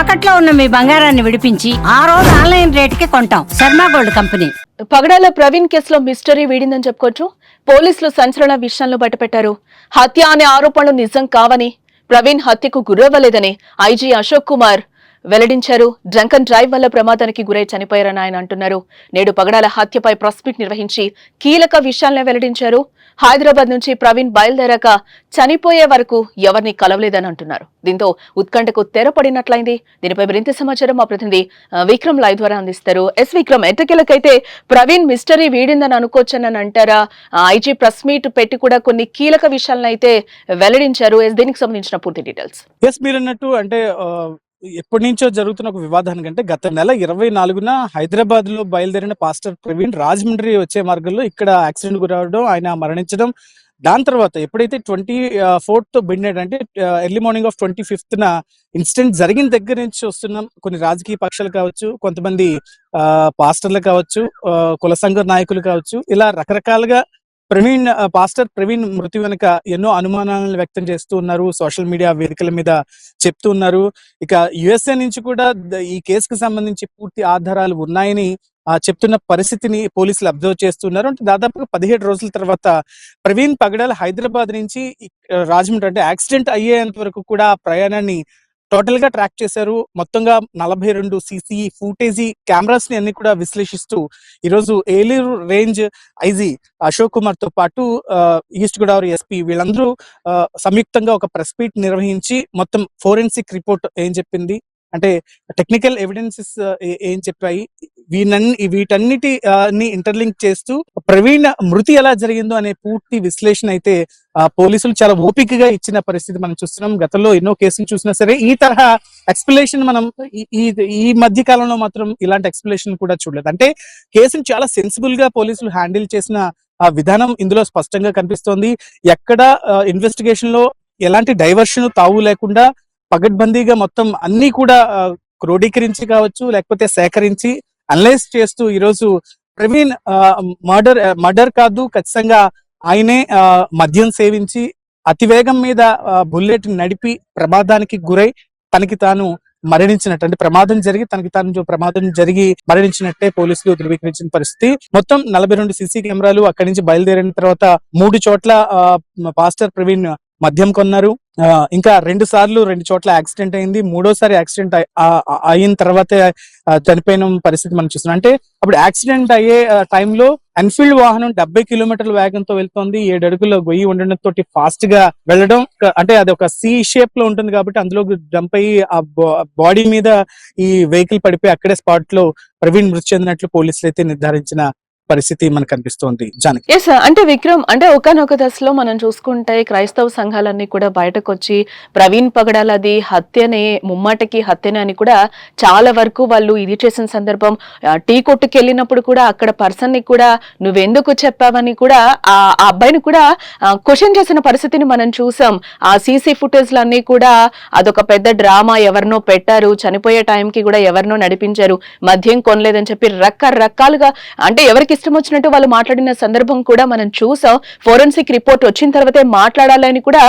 తాకట్లో ఉన్న మీ బంగారాన్ని విడిపించి ఆ రోజు ఆన్లైన్ రేటుకి కొంటాం. Sharma gold company. పగడాల ప్రవీణ్ కేసులో మిస్టరీ వీడిందని చెప్పుకోవచ్చు. పోలీసులు సంచలన విషయాలను బయటపెట్టారు. హత్య అనే ఆరోపణలు నిజం కావని ప్రవీణ్ హత్యకు గురవ్వలేదని ఐజీ అశోక్ కుమార్ వెల్లడించారు. డ్రంకన్ డ్రైవ్ వల్ల ప్రమాదానికి గురై చనిపోయారని ఆయన అంటున్నారు. నేడు పగడాల హత్యపై ప్రెస్ మీట్ నిర్వహించి కీలక విషయాలనే వెల్లడించారు. హైదరాబాద్ నుంచి ప్రవీణ్ బయలుదేరాక చనిపోయే వరకు ఎవరిని కలవలేదని అంటున్నారు. దీంతో ఉత్కంఠకు తెరపడినట్లయింది దీనిపై మరింత సమాచారం మా ప్రతినిధి విక్రమ్ లైవ్ ద్వారా అందిస్తారు. ఎస్ విక్రమ్ ఎట్టకేలకైతే ప్రవీణ్ మిస్టరీ వీడిందని అనుకోవచ్చని అంటారా? ఐజీ ప్రెస్ మీట్ పెట్టి కూడా కొన్ని కీలక విషయాలను అయితే వెల్లడించారు. ఎస్ దీనికి సంబంధించిన పూర్తి డీటెయిల్స్. ఎస్ మీరు అన్నట్టు అంటే ఎప్పటి నుంచో జరుగుతున్న ఒక వివాదానికంటే గత నెల ఇరవై నాలుగున హైదరాబాద్లో బయలుదేరిన పాస్టర్ ప్రవీణ్ రాజమండ్రి వచ్చే మార్గంలో ఇక్కడ యాక్సిడెంట్ గురవడం ఆయన మరణించడం. దాని తర్వాత ఎప్పుడైతే ట్వంటీ ఫోర్త్ బిడ్నైట్ అంటే early morning of twenty fifth న ఇన్సిడెంట్ జరిగిన దగ్గర నుంచి వస్తున్న కొన్ని రాజకీయ పక్షాలు కావచ్చు కొంతమంది ఆ, పాస్టర్లు కావచ్చు కుల సంఘ నాయకులు కావచ్చు ఇలా రకరకాలుగా ప్రవీణ్ పాస్టర్ ప్రవీణ్ మృతి వెనుక ఎన్నో అనుమానాలను వ్యక్తం చేస్తూ ఉన్నారు. సోషల్ మీడియా వేదికల మీద చెప్తూ ఉన్నారు. ఇక యుఎస్ఏ నుంచి కూడా ఈ కేసుకు సంబంధించి పూర్తి ఆధారాలు ఉన్నాయని ఆ, చెప్తున్న పరిస్థితిని పోలీసులు అబ్జర్వ్ చేస్తున్నారు అంటే దాదాపుగా పదిహేడు రోజుల తర్వాత ప్రవీణ్ పగడాల హైదరాబాద్ నుంచి రాజమండ్రి అంటే యాక్సిడెంట్ అయ్యేంత వరకు కూడా ప్రయాణాన్ని టోటల్గా ట్రాక్ చేశారు. మొత్తంగా నలభై రెండు సీసీ ఫూటేజీ కెమెరాస్ని అన్ని కూడా విశ్లేషిస్తూ ఈరోజు ఏలూరు రేంజ్ ఐజీ అశోక్ కుమార్తో పాటు ఈస్ట్ గోదావరి ఎస్పీ వీళ్ళందరూ ఆ, సంయుక్తంగా ఒక ప్రెస్ మీట్ నిర్వహించి మొత్తం ఫోరెన్సిక్ రిపోర్ట్ ఏం చెప్పింది? అంటే టెక్నికల్ ఎవిడెన్సెస్ uh, ఏం చెప్పాయి? వీనన్ని వీటన్నిటి uh, ని ఇంటర్లింక్ చేస్తూ ప్రవీణ్ మృతి ఎలా జరిగిందో అనే పూర్తి విశ్లేషణ అయితే పోలీసులు చాలా ఓపికగా ఇచ్చిన పరిస్థితి మనం చూస్తున్నాం. గతంలో ఎన్నో కేసులు చూసినా సరే ఈ తరహా ఎక్స్ప్లెనేషన్ మనం ఈ- ఈ ఈ మధ్య కాలంలో మాత్రం ఇలాంటి ఎక్స్ప్లెనేషన్ కూడా చూడలేదు. అంటే కేసును చాలా సెన్సిబుల్గా పోలీసులు హ్యాండిల్ చేసిన ఆ విధానం ఇందులో స్పష్టంగా కనిపిస్తోంది. ఎక్కడ ఇన్వెస్టిగేషన్లో ఎలాంటి డైవర్షన్ తావు లేకుండా పగడ్బందీగా మొత్తం అన్ని కూడా క్రోడీకరించి కావచ్చు లేకపోతే సేకరించి అనలైజ్ చేస్తూ ఈరోజు ప్రవీణ్ మర్డర్ మర్డర్ కాదు ఖచ్చితంగా ఆయనే మద్యం సేవించి అతివేగం మీద బుల్లెట్ నడిపి ప్రమాదానికి గురై తనకి తాను మరణించినట్టు అంటే ప్రమాదం జరిగి తనకి తాను ప్రమాదం జరిగి మరణించినట్టే పోలీసులు ధృవీకరించిన పరిస్థితి. మొత్తం నలభై రెండు సీసీ కెమెరాలు అక్కడి నుంచి బయలుదేరిన తర్వాత మూడు చోట్ల పాస్టర్ ప్రవీణ్ మద్యం కొన్నారు. ఇంకా రెండు సార్లు రెండు చోట్ల యాక్సిడెంట్ అయింది. మూడోసారి యాక్సిడెంట్ అయిన తర్వాతే చనిపోయిన పరిస్థితి మనం చూస్తున్నాం. అంటే అప్పుడు యాక్సిడెంట్ అయ్యే టైంలో ఎన్ఫీల్డ్ వాహనం డెబ్బై కిలోమీటర్ల వేగంతో వెళ్తోంది. ఏడు అడుగుల గొయ్యి ఉండడం తోటి ఫాస్ట్గా వెళ్ళడం అంటే అది ఒక సి షేప్లో ఉంటుంది కాబట్టి అందులో జంప్ అయ్యి ఆ బాడీ మీద ఈ వెహికల్ పడిపోయి అక్కడే స్పాట్లో ప్రవీణ్ మృతి చెందినట్లు పోలీసులు అయితే నిర్ధారించిన పరిస్థితి మనకు కనిపిస్తోంది జానకి. ఎస్ అంటే విక్రమ్ అంటే ఒకనొక దశలో మనం చూసుకుంటే క్రైస్తవ సంఘాలన్నీ కూడా బయటకు వచ్చి ప్రవీణ్ పగడాలది హత్యనే ముమ్మాటకి హత్యనే అని కూడా చాలా వరకు వాళ్ళు ఇది చేసిన సందర్భం టీ కొట్టుకు వెళ్ళినప్పుడు కూడా అక్కడ పర్సన్ని కూడా నువ్వెందుకు చెప్పావని కూడా ఆ అబ్బాయిని కూడా క్వశ్చన్ చేసిన పరిస్థితిని మనం చూసాం. ఆ సీసీ ఫుటేజ్ లన్నీ కూడా అదొక పెద్ద డ్రామా ఎవరినో పెట్టారు చనిపోయే టైంకి కూడా ఎవరినో నడిపించారు మద్యం కొనలేదని చెప్పి రకరకాలుగా అంటే ఎవరికి ఇష్టం వచ్చినట్టు వాళ్ళు మాట్లాడిన సందర్భం కూడా మనం చూసాం. ఫోరెన్సిక్ రిపోర్ట్ వచ్చిన తర్వాతే మాట్లాడాలని కూడా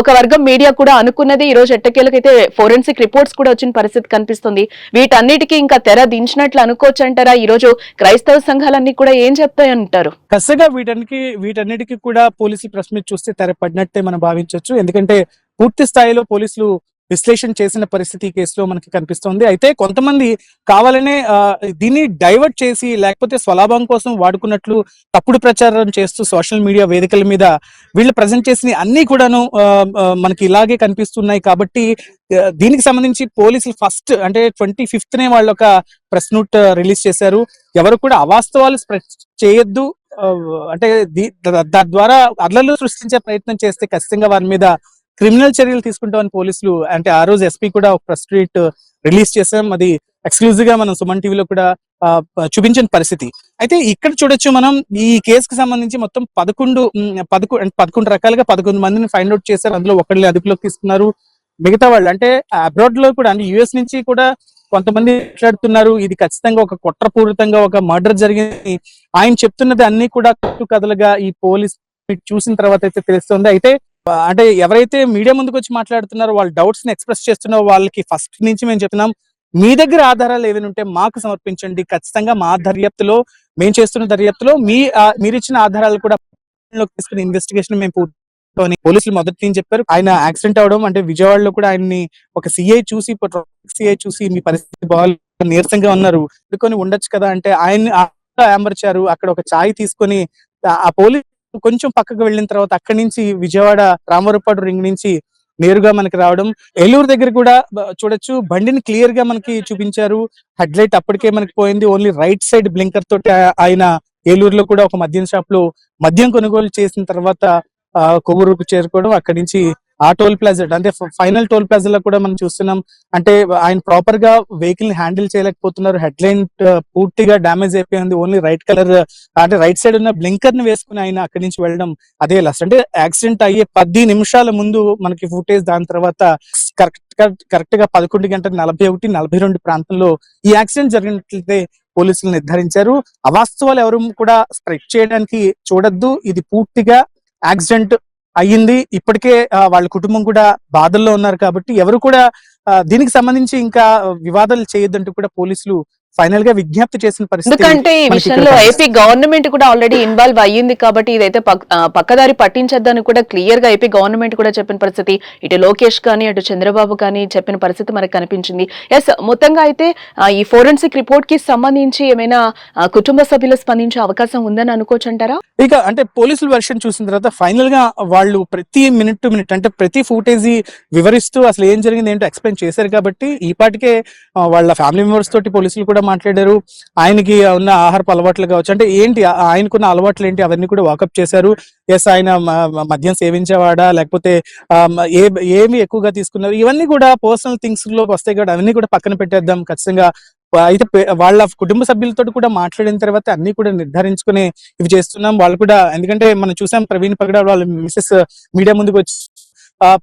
ఒక వర్గం మీడియా కూడా అనుకున్నది. ఈ రోజు ఎట్టకేలకైతే ఫోరెన్సిక్ రిపోర్ట్స్ కూడా వచ్చిన పరిస్థితి కనిపిస్తుంది. వీటన్నిటికీ ఇంకా తెర దించినట్లు అనుకోవచ్చు అంటారా? ఈ రోజు క్రైస్తవ సంఘాలన్నీ కూడా ఏం చెప్తాయి అంటారు? ఖచ్చితంగా వీటన్నికి వీటన్నిటికీ కూడా పోలీసులు ప్రెస్ మీట్ చూస్తే తెరపడినట్టే మనం భావించవచ్చు. ఎందుకంటే పూర్తి స్థాయిలో పోలీసులు విశ్లేషణ చేసిన పరిస్థితి ఈ కేసులో మనకి కనిపిస్తోంది. అయితే కొంతమంది కావాలనే దీన్ని డైవర్ట్ చేసి లేకపోతే స్వలాభం కోసం వాడుకున్నట్లు తప్పుడు ప్రచారం చేస్తూ సోషల్ మీడియా వేదికల మీద వీళ్ళు ప్రజెంట్ చేసిన అన్ని కూడాను ఆ, మనకి ఇలాగే కనిపిస్తున్నాయి కాబట్టి దీనికి సంబంధించి పోలీసులు ఫస్ట్ అంటే ట్వంటీ ఫిఫ్త్ నే వాళ్ళు ఒక ప్రెస్ నోట్ రిలీజ్ చేశారు. ఎవరు కూడా అవాస్తవాలు స్ప్రెడ్ చేయొద్దు. అంటే దాని ద్వారా అల్లర్లు సృష్టించే ప్రయత్నం చేస్తే ఖచ్చితంగా వారి మీద క్రిమినల్ చర్యలు తీసుకుంటామని పోలీసులు అంటే ఆ రోజు ఎస్పీ కూడా ఒక ప్రెస్ ట్వీట్ రిలీజ్ చేసాం అది ఎక్స్క్లూజివ్గా మనం సుమన్ టీవీలో కూడా చూపించిన పరిస్థితి. అయితే ఇక్కడ చూడొచ్చు మనం ఈ కేసుకు సంబంధించి మొత్తం పదకొండు పదకొండు పదకొ పదకొండు రకాలుగా పదకొండు మందిని ఫైండ్ అవుట్ చేశారు. అందులో ఒకళ్ళు అదుపులోకి తీసుకున్నారు. మిగతా వాళ్ళు అంటే అబ్రాడ్లో కూడా అంటే యుఎస్ నుంచి కూడా కొంతమంది మాట్లాడుతున్నారు. ఇది ఖచ్చితంగా ఒక కుట్రపూరితంగా ఒక మర్డర్ జరిగింది. ఆయన చెప్తున్నది అన్ని కూడా కట్టు కథలుగా ఈ పోలీస్ చూసిన తర్వాత అయితే తెలుస్తుంది. అయితే అంటే ఎవరైతే మీడియా ముందుకు వచ్చి మాట్లాడుతున్నారో వాళ్ళ డౌట్స్ని ఎక్స్ప్రెస్ చేస్తున్నారో వాళ్ళకి ఫస్ట్ నుంచి మేము చెప్తున్నాం మీ దగ్గర ఆధారాలు ఏమైనా ఉంటే మాకు సమర్పించండి. ఖచ్చితంగా మా దర్యాప్తులో మేము చేస్తున్న దర్యాప్తులో మీ మీరు ఇచ్చిన ఆధారాలు కూడా తీసుకుని ఇన్వెస్టిగేషన్ మేము పూర్తి పోలీసులు మొదటి నుంచి చెప్పారు. ఆయన యాక్సిడెంట్ అవడం అంటే విజయవాడలో కూడా ఆయన్ని ఒక సిఐ చూసి సిఐ చూసి మీ పరిస్థితి బాగా నీరసంగా ఉన్నారు. అందుకొని ఉండొచ్చు కదా అంటే ఆయన ఆంబర్చారు అక్కడ ఒక ఛాయ్ తీసుకొని ఆ పోలీస్ కొంచెం పక్కకు వెళ్ళిన తర్వాత అక్కడి నుంచి విజయవాడ రామవరపాడు రింగ్ నుంచి నేరుగా మనకి రావడం. ఏలూరు దగ్గర కూడా చూడొచ్చు. బండిని క్లియర్గా మనకి చూపించారు. హెడ్ లైట్ అప్పటికే మనకి పోయింది. ఓన్లీ రైట్ సైడ్ బ్లింకర్ తోటి ఆయన ఏలూరులో కూడా ఒక మద్యం షాప్లో మద్యం కొనుగోలు చేసిన తర్వాత ఆ, కొవ్వూరుకు చేరుకోవడం. అక్కడి నుంచి ఆ టోల్ ప్లాజా అంటే ఫైనల్ టోల్ ప్లాజాలో కూడా మనం చూస్తున్నాం. అంటే ఆయన ప్రాపర్గా వెహికల్ హ్యాండిల్ చేయలేకపోతున్నారు. హెడ్ లైన్ uh, పూర్తిగా డ్యామేజ్ అయిపోయింది. ఓన్లీ రైట్ కలర్ అంటే రైట్ సైడ్ ఉన్న బ్లింకర్ని వేసుకుని ఆయన అక్కడి నుంచి వెళ్ళడం అదే లాస్ట్ అంటే యాక్సిడెంట్ అయ్యే పది నిమిషాల ముందు మనకి ఫుటేజ్ దాని తర్వాత కరెక్ట్గా కరెక్ట్గా పదకొండు గంటల నలభై ఒకటి నలభై రెండు ప్రాంతంలో ఈ యాక్సిడెంట్ జరిగినట్లయితే పోలీసులు నిర్ధారించారు. అవాస్తవాలు ఎవరు కూడా స్ప్రెడ్ చేయడానికి చూడొద్దు. ఇది పూర్తిగా యాక్సిడెంట్ అయ్యింది. ఇప్పటికే ఆ, వాళ్ళ కుటుంబం కూడా బాధల్లో ఉన్నారు కాబట్టి ఎవరు కూడా దీనికి సంబంధించి ఇంకా వివాదాలు చేయొద్దంటూ కూడా పోలీసులు ఫైనల్గా విజ్ఞప్తి చేసిన పరిస్థితి ఎందుకంటే ఈ విషయంలో ఏపీ గవర్నమెంట్ కూడా ఆల్రెడీ ఇన్వాల్వ్ అయ్యింది కాబట్టి ఇదైతే పక్కదారి పట్టించద్దని కూడా క్లియర్గా ఏపీ గవర్నమెంట్ కూడా చెప్పిన పరిస్థితి. ఇటు లోకేష్ కానీ అటు చంద్రబాబు కానీ చెప్పిన పరిస్థితి మనకు కనిపించింది. ఎస్ మొత్తంగా అయితే ఈ ఫోరెన్సిక్ రిపోర్ట్కి సంబంధించి ఏమైనా కుటుంబ సభ్యులు స్పందించే అవకాశం ఉందని అనుకోవచ్చు అంటారా? ఇక అంటే పోలీసుల వెర్షన్ చూసిన తర్వాత ఫైనల్గా వాళ్ళు ప్రతి మినిట్ టు మినిట్ అంటే ప్రతి ఫుటేజీ వివరిస్తూ అసలు ఏం జరిగింది ఏంటో ఎక్స్ప్లెయిన్ చేశారు కాబట్టి ఈ పాటికే వాళ్ళ ఫ్యామిలీ మెంబర్స్ తోటి పోలీసులు కూడా మాట్లాడారు. ఆయనకి ఉన్న ఆహారపు అలవాట్లు కావచ్చు అంటే ఏంటి ఆయనకున్న అలవాట్లు ఏంటి అవన్నీ కూడా వాకప్ చేశారు. ఎస్ ఆయన మద్యం సేవించేవాడా లేకపోతే ఏ ఏమి ఎక్కువగా తీసుకున్నారు? ఇవన్నీ కూడా పర్సనల్ థింగ్స్లో వస్తాయి కాబట్టి అవన్నీ కూడా పక్కన పెట్టేద్దాం ఖచ్చితంగా. అయితే వాళ్ళ కుటుంబ సభ్యులతో కూడా మాట్లాడిన తర్వాత అన్ని కూడా నిర్ధారించుకుని ఇవి చేస్తున్నాం. వాళ్ళు కూడా ఎందుకంటే మనం చూసాం ప్రవీణ్ పగడ వాళ్ళ మిసెస్ మీడియా ముందుకు వచ్చి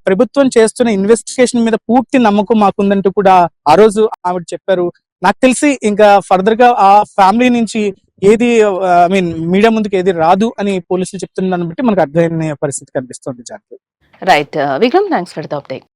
ప్రభుత్వం చేస్తున్న ఇన్వెస్టిగేషన్ మీద పూర్తి నమ్మకం మాకుందంటూ కూడా ఆ రోజు ఆవిడ చెప్పారు. నాకు తెలిసి ఇంకా ఫర్దర్గా ఆ ఫ్యామిలీ నుంచి ఏది ఐ మీన్ మీడియా ముందుకు ఏది రాదు అని పోలీసులు చెప్తున్న దాన్ని బట్టి మనకు అర్థమైన పరిస్థితి కనిపిస్తుంది Janaki. Right Vikram thanks for the update